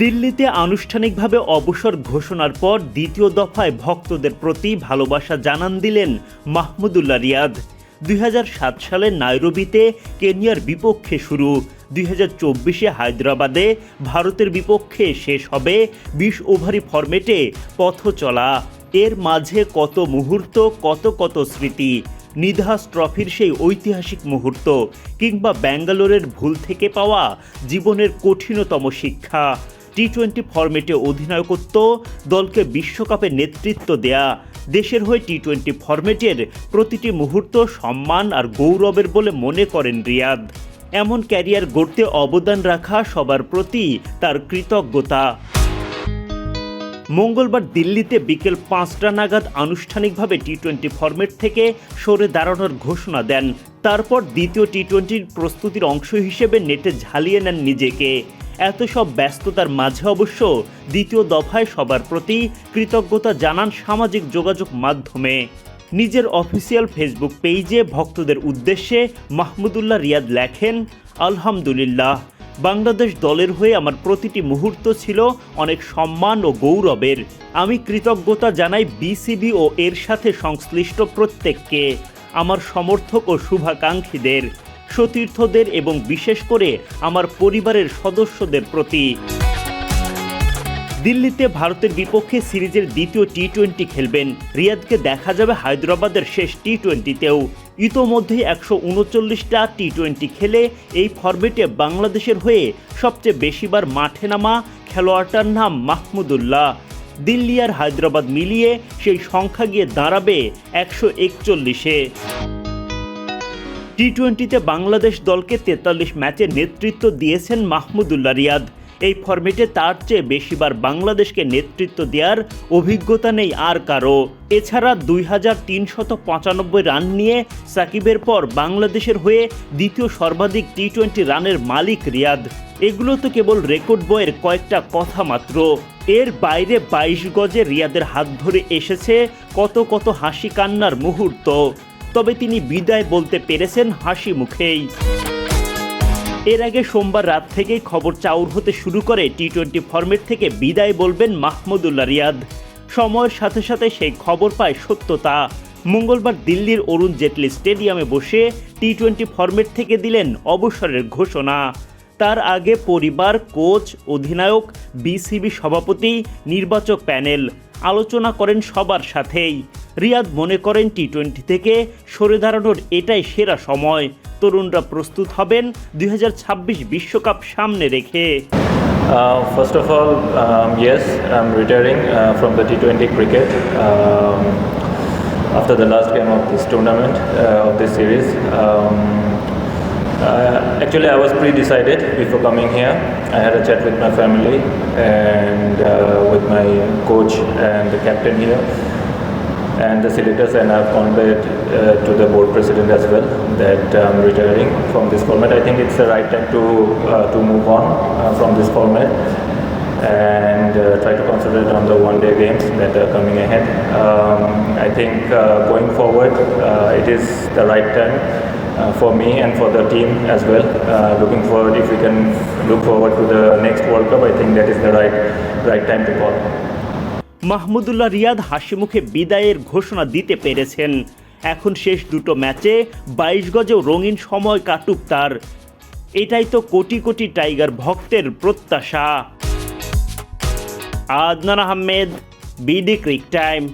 দিল্লিতে আনুষ্ঠানিকভাবে অবসর ঘোষণার পর দ্বিতীয় দফায় ভক্তদের প্রতি ভালোবাসা জানান দিলেন মাহমুদুল্লাহ রিয়াদ। দুই হাজার সাত সালে নাইরোবিতে কেনিয়ার বিপক্ষে শুরু। দুই হাজার চব্বিশে হায়দ্রাবাদে ভারতের বিপক্ষে শেষ হবে বিশ ওভারি ফরম্যাটে পথ চলা। এর মাঝে কত মুহূর্ত, কত কত স্মৃতি নিধাস ট্রফির সেই ঐতিহাসিক মুহূর্ত কিংবা ব্যাঙ্গালোরের ভুল থেকে পাওয়া জীবনের কঠিনতম শিক্ষা। টি টোয়েন্টি ফর্মেটে অধিনায়কত্ব, দলকে বিশ্বকাপে নেতৃত্ব দেয়া। দেশের হয়ে টি টোয়েন্টি ফর্মেটের প্রতিটি মুহূর্ত সম্মান আর গৌরবের বলে মনে করেন রিয়াদ। এমন ক্যারিয়ার গড়তে অবদান রাখা সবার প্রতি তার কৃতজ্ঞতা। মঙ্গলবার দিল্লিতে বিকেল পাঁচটা নাগাদ আনুষ্ঠানিকভাবে টি টোয়েন্টি ফরম্যাট থেকে সরে দাঁড়ানোর ঘোষণা দেন। তারপর দ্বিতীয় টি টোয়েন্টির প্রস্তুতির অংশ হিসেবে নেটে ঝালিয়ে নেন নিজেকে। এত সব ব্যস্ততার মাঝে অবশ্য দ্বিতীয় দফায় সবার প্রতি কৃতজ্ঞতা জানান সামাজিক যোগাযোগ মাধ্যমে। নিজের অফিসিয়াল ফেসবুক পেজে ভক্তদের উদ্দেশ্যে মাহমুদুল্লাহ রিয়াদ লেখেন, আলহামদুলিল্লাহ। বাংলাদেশ দলের হয়ে আমার প্রতিটি মুহূর্ত ছিল অনেক সম্মান ও গৌরবের। আমি কৃতজ্ঞতা জানাই বিসিবি ও এর সাথে সংশ্লিষ্ট প্রত্যেককে। আমার সমর্থক ও শুভাকাঙ্ক্ষীদের, সতীর্থদের এবং বিশেষ করে আমার পরিবারের সদস্যদের প্রতি। দিল্লিতে ভারতের বিপক্ষে সিরিজের দ্বিতীয় টি টোয়েন্টি খেলবেন। রিয়াদকে দেখা যাবে হায়দ্রাবাদের শেষ টি টোয়েন্টিতেও ইতোমধ্যেই একশো উনচল্লিশটা টি টোয়েন্টি খেলে এই ফরম্যাটে বাংলাদেশের হয়ে সবচেয়ে বেশিবার মাঠে নামা খেলোয়াড়টার নাম মাহমুদুল্লাহ দিল্লি আর হায়দ্রাবাদ মিলিয়ে সেই সংখ্যা গিয়ে দাঁড়াবে একশো একচল্লিশে। টি টোয়েন্টিতে বাংলাদেশ দলকে তেতাল্লিশ ম্যাচে নেতৃত্ব দিয়েছেন মাহমুদুল্লাহ রিয়াদ। এই ফরম্যাটে তার চেয়ে বেশিবার বাংলাদেশকে নেতৃত্ব দেওয়ার অভিজ্ঞতা নেই আর কারও এছাড়া দুই হাজার তিনশত পঁচানব্বই রান নিয়ে সাকিবের পর বাংলাদেশের হয়ে দ্বিতীয় সর্বাধিক টি টোয়েন্টি রানের মালিক রিয়াদ। এগুলো তো কেবল রেকর্ড বইয়ের কয়েকটা কথা মাত্র। এর বাইরে বাইশ গজে রিয়াদের হাত ধরে এসেছে কত কত হাসি কান্নার মুহূর্ত। তবে তিনি বিদায় বলতে পেরেছেন হাসি মুখেই। এর আগে সোমবার রাত থেকেই খবর চাউর হতে শুরু করে টি টোয়েন্টি ফরম্যাট থেকে বিদায় বলবেন মাহমুদুল্লাহ রিয়াদ। সময়ের সাথে সাথে সেই খবর পায় সত্যতা। মঙ্গলবার দিল্লির অরুণ জেটলি স্টেডিয়ামে বসে টি টোয়েন্টি ফরম্যাট থেকে দিলেন অবসরের ঘোষণা। তার আগে পরিবার, কোচ, অধিনায়ক বিসিবি সভাপতি, নির্বাচক প্যানেল আলোচনা করেন সবার সাথেই। রিয়াদ মনে করেন টি টোয়েন্টি থেকে সরে দাঁড়ানোর এটাই সেরা সময়। তরুণরা প্রস্তুত হবেন দুই বিশ্বকাপ সামনে রেখে Uh, first of all, um, yes, I'm retiring uh, from the T20 cricket um, after the last game of this tournament uh, of this series. Um, uh, actually, I was pre-decided before coming here. I had a chat with my family and uh, with my coach and the captain here and the selectors and I've conveyed uh, to the board president as well that I'm retiring from this format. I think it's the right time to uh, to move on uh, from this format and uh, try to concentrate on the one-day games that are coming ahead. Um, I think uh, going forward, uh, it is the right time. For me and for the team as well. Looking forward, if we can look forward to the next World Cup, I think that is the right right time to call. Mahmudullah Riyad হাসিমুখে বিদায়ের ঘোষণা দিতে পেরেছেন। এখন শেষ দুটো ম্যাচে বাইশ গজেও রঙিন সময় কাটুক তার। এটাই তো কোটি কোটি টাইগার ভক্তের প্রত্যাশা। Adnan Ahmed, BD cric time.